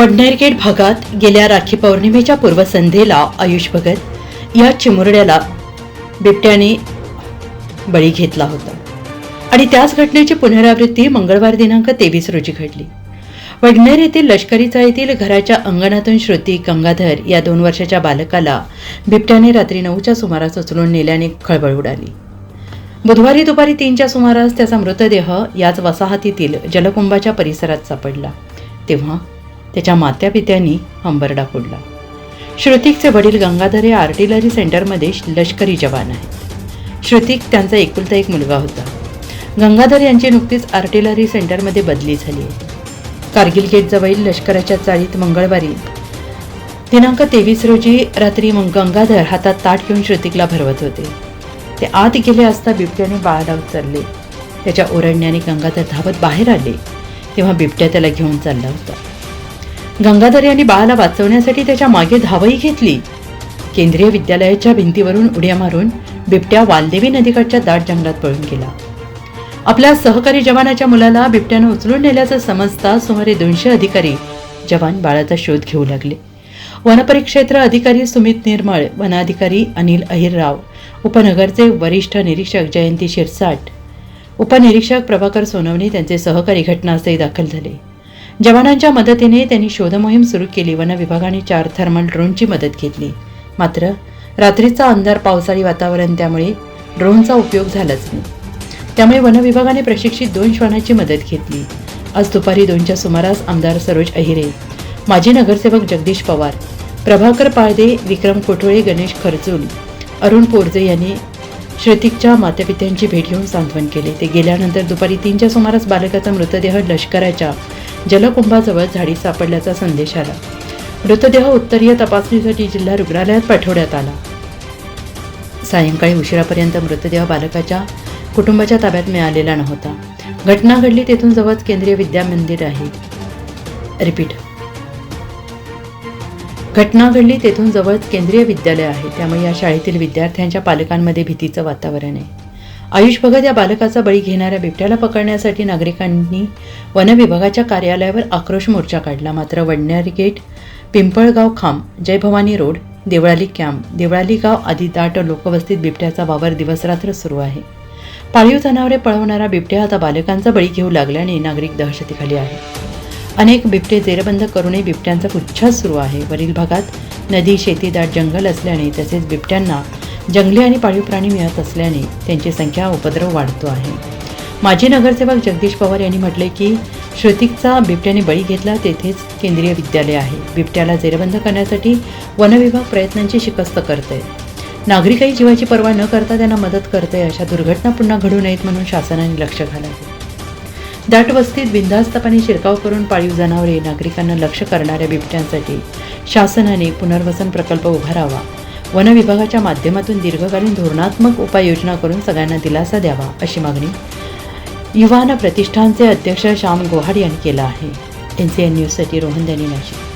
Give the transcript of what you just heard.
वडनेरगेट भागात गेल्या राखी पौर्णिमेच्या पूर्वसंध्येला आयुष भगत या चिमुरड्याला बिबट्याने बळी घेतला होता. आणि त्याच घटनेची पुनरावृत्ती मंगळवार दिनांक तेवीस रोजी घडली. वडनेर येथील लष्करी चाळीतील घराच्या अंगणातून श्रुती गंगाधर या दोन वर्षाच्या बालकाला बिबट्याने रात्री नऊच्या सुमारास उचलून नेल्याने खळबळ उडाली. बुधवारी दुपारी तीनच्या सुमारास त्याचा मृतदेह याच वसाहतीतील जलकुंभाच्या परिसरात सापडला. तेव्हा त्याच्या मात्यापित्यांनी हंबरडा फोडला. श्रुतिकचे वडील गंगाधर हे आर्टिलरी सेंटरमध्ये लष्करी जवान आहेत. श्रुतिक त्यांचा एकुलता एक मुलगा होता. गंगाधर यांची नुकतीच आर्टिलरी सेंटरमध्ये बदली झाली आहे. कारगिल गेटजवळील लष्कराच्या चाळीत मंगळवारी दिनांक तेवीस रोजी रात्री मग गंगाधर हातात ताट घेऊन श्रुतिकला भरवत होते. ते आत गेले असता बिबट्याने बाळाला उचलले त्याच्या ओरडण्याने गंगाधर धावत बाहेर आले. तेव्हा बिबट्या त्याला घेऊन चालला होता. गंगाधर यांनी बाळाला वाचवण्यासाठी त्याच्यामागे धावही घेतली. केंद्रीय विद्यालयाच्या भिंतीवरून उड्या मारून बिबट्या वालदेवी नदीकाठच्या दाट जंगलात पळून गेला. आपल्या सहकारी जवानाच्या मुलाला बिबट्यानं उचलून नेल्याचं समजता सुमारे दोनशे अधिकारी जवान बाळाचा शोध घेऊ लागले. वनपरिक्षेत्र अधिकारी सुमित निर्मळ वनाधिकारी अनिल अहिरराव उपनगरचे वरिष्ठ निरीक्षक जयंती शिरसाट उपनिरीक्षक प्रभाकर सोनवणे त्यांचे सहकारी घटनास्थळी दाखल झाले. जवानांच्या मदतीने त्यांनी शोधमोहीम सुरू केली. वन विभागाने चार थर्मल ड्रोनची मदत घेतली. मात्र रात्रीचा अंधार पावसाळी वातावरण त्यामुळे ड्रोनचा उपयोग झालाच नाही. त्यामुळे वन विभागाने प्रशिक्षित दोन श्वानांची मदत घेतली. आज दुपारी दोनच्या सुमारास आमदार सरोज अहिरे माजी नगरसेवक जगदीश पवार प्रभाकर पाळदे विक्रम कोठोळे गणेश खरचूल अरुण पोरजे यांनी श्रुतिकच्या मातापित्यांची भेट घेऊन सांत्वन केले. ते गेल्यानंतर दुपारी तीनच्या सुमारास बालकाचा मृतदेह लष्कराच्या जलकुंभाजवळ झाडी सापडल्याचा संदेश आला. मृतदेह उत्तरीय तपासणीसाठी जिल्हा रुग्णालयात पाठवण्यात आला. सायंकाळी उशिरापर्यंत मृतदेह बालकाच्या कुटुंबाच्या ताब्यात मिळालेला नव्हता. घटना घडली तेथून जवळच केंद्रीय विद्या मंदिर आहे. रिपीट. घटना घडली तेथून जवळच केंद्रीय विद्यालय आहे. त्यामुळे या शाळेतील विद्यार्थ्यांच्या पालकांमध्ये भीतीचं वातावरण आहे. आयुष भगत या बालकाचा बळी घेणाऱ्या बिबट्याला पकडण्यासाठी नागरिकांनी वन विभागाच्या कार्यालयावर आक्रोश मोर्चा काढला. मात्र वडणारी gate Pimpalgaon Khamb Jay Bhavani road Deolali camp Deolali Gaon आदी दाट लोकवस्तीत बिबट्याचा वावर दिवसरात्र सुरू आहे. पाळीव जनावरे पळवणारा बिबट्या आता बालकांचा बळी घेऊ लागल्याने नागरिक दहशतीखाली आहे. अनेक बिबटे जेरबंद करूनही बिबट्यांचा पुच्छाच सुरू आहे. वरील भागात नदी शेती दाट जंगल असल्याने तसेच बिबट्यांना जंगली आणि पाळीव प्राणी मिळत असल्याने त्यांची संख्या उपद्रव वाढतो आहे. माजी नगरसेवक जगदीश पवार यांनी म्हटले की श्रुतिकचा बिबट्याने बळी घेतला तेथेच केंद्रीय विद्यालय आहे. बिबट्याला जेरबंद करण्यासाठी वनविभाग प्रयत्नांची शिकस्त करते नागरिकही जीवाची पर्वा न करता त्यांना मदत करते अशा दुर्घटना पुन्हा घडू नयेत म्हणून शासनाने लक्ष घालावे. दाट वस्तीत बिनधास्तपणे शिरकाव करून पाळीव जनावरे नागरिकांना लक्ष करणाऱ्या बिबट्यांसाठी शासनाने पुनर्वसन प्रकल्प उभारावा. वन विभागाच्या माध्यमातून दीर्घकालीन धोरणात्मक उपाययोजना करून सगळ्यांना दिलासा द्यावा अशी मागणी युवाना प्रतिष्ठानचे अध्यक्ष श्याम गोहाड यांनी केला आहे. एन सी एन न्यूजसाठी रोहन दनी नाशिक.